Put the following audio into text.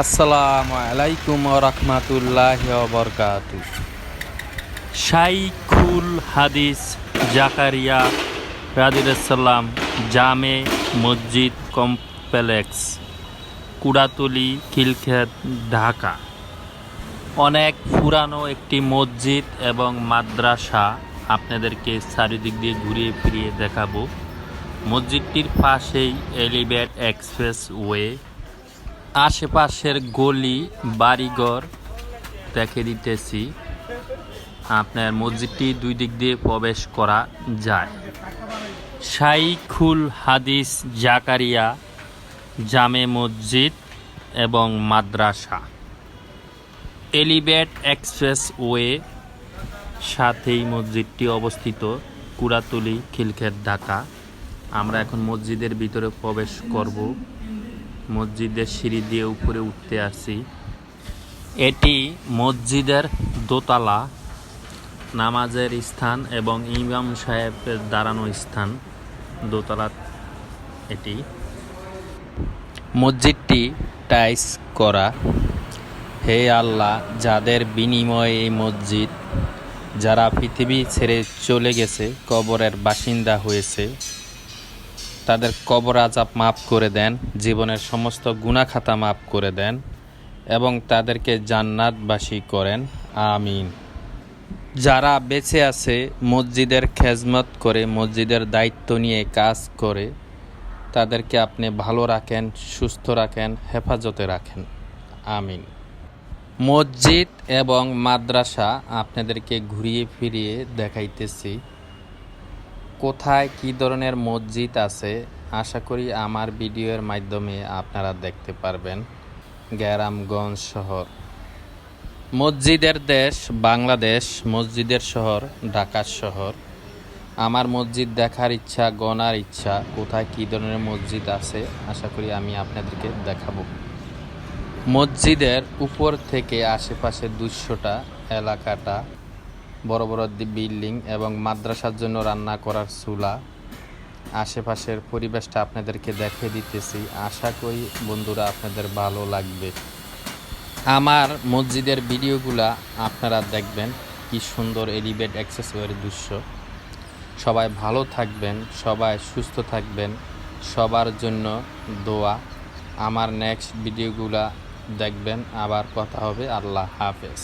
আসসালামু আলাইকুম রহমাতুল্লাহ বরকাত শাইখুল হাদিস জাকারিয়া রাদিরাসাল্লাম জামে মসজিদ কমপ্লেক্স, কুড়াতলি খিলক্ষেত ঢাকা। অনেক পুরানো একটি মসজিদ এবং মাদ্রাসা আপনাদেরকে চারিদিক দিয়ে ঘুরিয়ে ফিরিয়ে দেখাবো। মসজিদটির পাশেই এলিভেট এক্সপ্রেস ওয়ে আশেপাশের গলি, বাড়িঘর দেখে দিতেছি। আপনার মসজিদটি দুই দিক দিয়ে প্রবেশ করা যায়। শাইখুল হাদিস জাকারিয়া, জামে মসজিদ এবং মাদ্রাসা। এলিভেট এক্সপ্রেস ওয়ে সাথেই মসজিদটি অবস্থিত কুড়াতলি খিলক্ষেত ঢাকা। আমরা এখন মসজিদের ভিতরে প্রবেশ করব। মসজিদের সিঁড়ি দিয়ে উপরে উঠতে আসি এটি মসজিদের দোতলা, নামাজের স্থান এবং ইমাম সাহেবের দাঁড়ানো স্থান। দোতলা এটি। মসজিদটি টাইস করা। হে আল্লাহ, যাদের বিনিময়ে এই মসজিদ, যারা পৃথিবী ছেড়ে চলে গেছে, কবরের বাসিন্দা হয়েছে তাদের কবর আজাব মাফ করে দেন, জীবনের সমস্ত গুণাখাতা মাফ করে দেন এবং তাদেরকে জান্নাতবাসী করেন। আমিন। যারা বেঁচে আছে, মসজিদের খেজমত করে, মসজিদের দায়িত্ব নিয়ে কাজ করে, তাদেরকে আপনি ভালো রাখেন, সুস্থ রাখেন, হেফাজতে রাখেন। আমিন। মসজিদ এবং মাদ্রাসা আপনাদেরকে ঘুরিয়ে ফিরিয়ে দেখাইতেছি। কোথায় কি ধরনের মসজিদ আছে, আশা করি আমার ভিডিওর মাধ্যমে আপনারা দেখতে পারবেন গ্যারামগঞ্জ শহর। মসজিদের দেশ বাংলাদেশ, মসজিদের শহর ঢাকা শহর। আমার মসজিদ দেখার ইচ্ছা গনার ইচ্ছা, কোথায় কী ধরনের মসজিদ আছে, আশা করি আমি আপনাদেরকে দেখাবো। মসজিদের উপর থেকে আশেপাশে দুশোটা এলাকাটা বড় বড় বিল্ডিং এবং মাদ্রাসার জন্য রান্না করার চুলা। আশেপাশের পরিবেশটা আপনাদেরকে দেখে দিতেছি। আশা করি বন্ধুরা আপনাদের ভালো লাগবে। আমার মসজিদের ভিডিওগুলা আপনারা দেখবেন, কি সুন্দর এলিভেট অ্যাক্সেসওয়ারি দৃশ্য। সবাই ভালো থাকবেন, সবাই সুস্থ থাকবেন, সবার জন্য দোয়া। আমার নেক্সট ভিডিওগুলা দেখবেন, আবার কথা হবে। আল্লাহ হাফেজ।